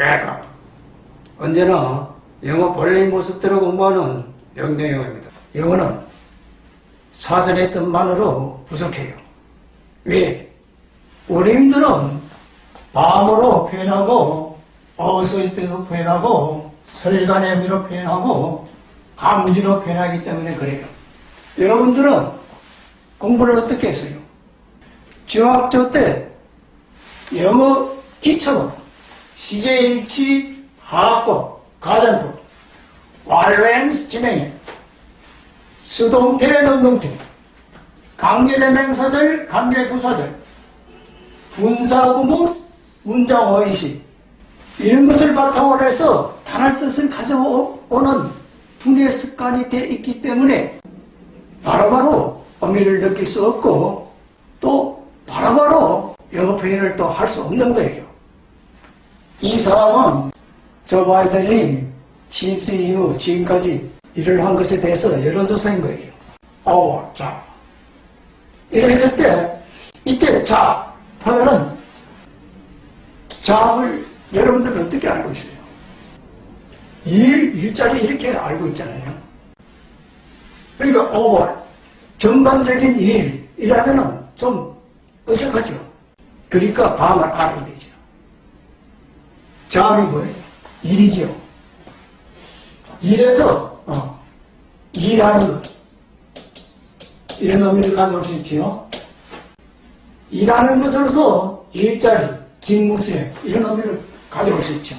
welcome. 언제나 영어 본래의 모습대로 공부하는 영영영입니다. 영어는 사전의 뜻만으로 부족해요. 왜? 우리들은 마음으로 표현하고 어수일 때도 표현하고 설간의 의미로 표현하고 감지로 표현하기 때문에 그래요. 여러분들은 공부를 어떻게 했어요? 중학교 때 영어 기초로 시제일치, 하학법, 가전법, 완료행 진행, 수동태, 능동태, 강제대명사절, 강제부사절, 분사구문, 문장어의식 이런 것을 바탕으로 해서 단할 뜻을 가져오는 두뇌 습관이 돼 있기 때문에 바로바로 의미를 느낄 수 없고 또 바로바로 영어 표현을 또 할 수 없는 거예요. 이 사람은 조 바이든이 취임수 이후 지금까지 일을 한 것에 대해서 여론조사인 거예요. 어, 자. 이렇게 했을 때, 이때 자, 하면은, 자를 여러분들은 어떻게 알고 있어요? 일, 일자리 이렇게 알고 있잖아요. 그러니까 오버, 전반적인 일 이라면은 좀 어색하죠. 그러니까 밤을 알아야 되죠. 자음이 뭐예요? 일이죠. 일에서 어, 일하는 것 이런 의미를 가져올 수 있지요. 일하는 것으로서 일자리, 직무 수행 이런 의미를 가져올 수 있죠.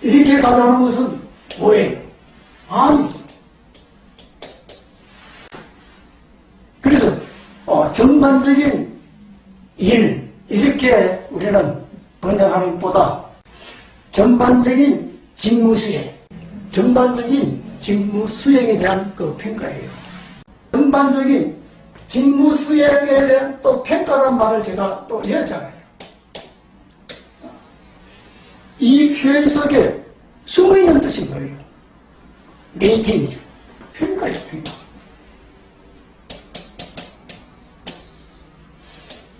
이렇게 가져오는 것은 뭐예요? 암이죠. 그래서 어, 전반적인 일 이렇게 우리는 번역하는 것보다 전반적인 직무 수행, 전반적인 직무 수행에 대한 그 평가예요. 전반적인 직무 수행에 대한 또 평가란 말을 제가 또 이었잖아요. 이 표현 속에 숨어 있는 뜻이 뭐예요? 레이팅이죠. 평가예요, 평가.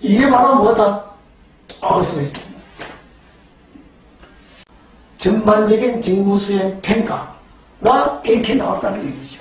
이게 바로 뭐다? 아웃소이스. 전반적인 직무수행 평가가 이렇게 나왔다는 얘기죠.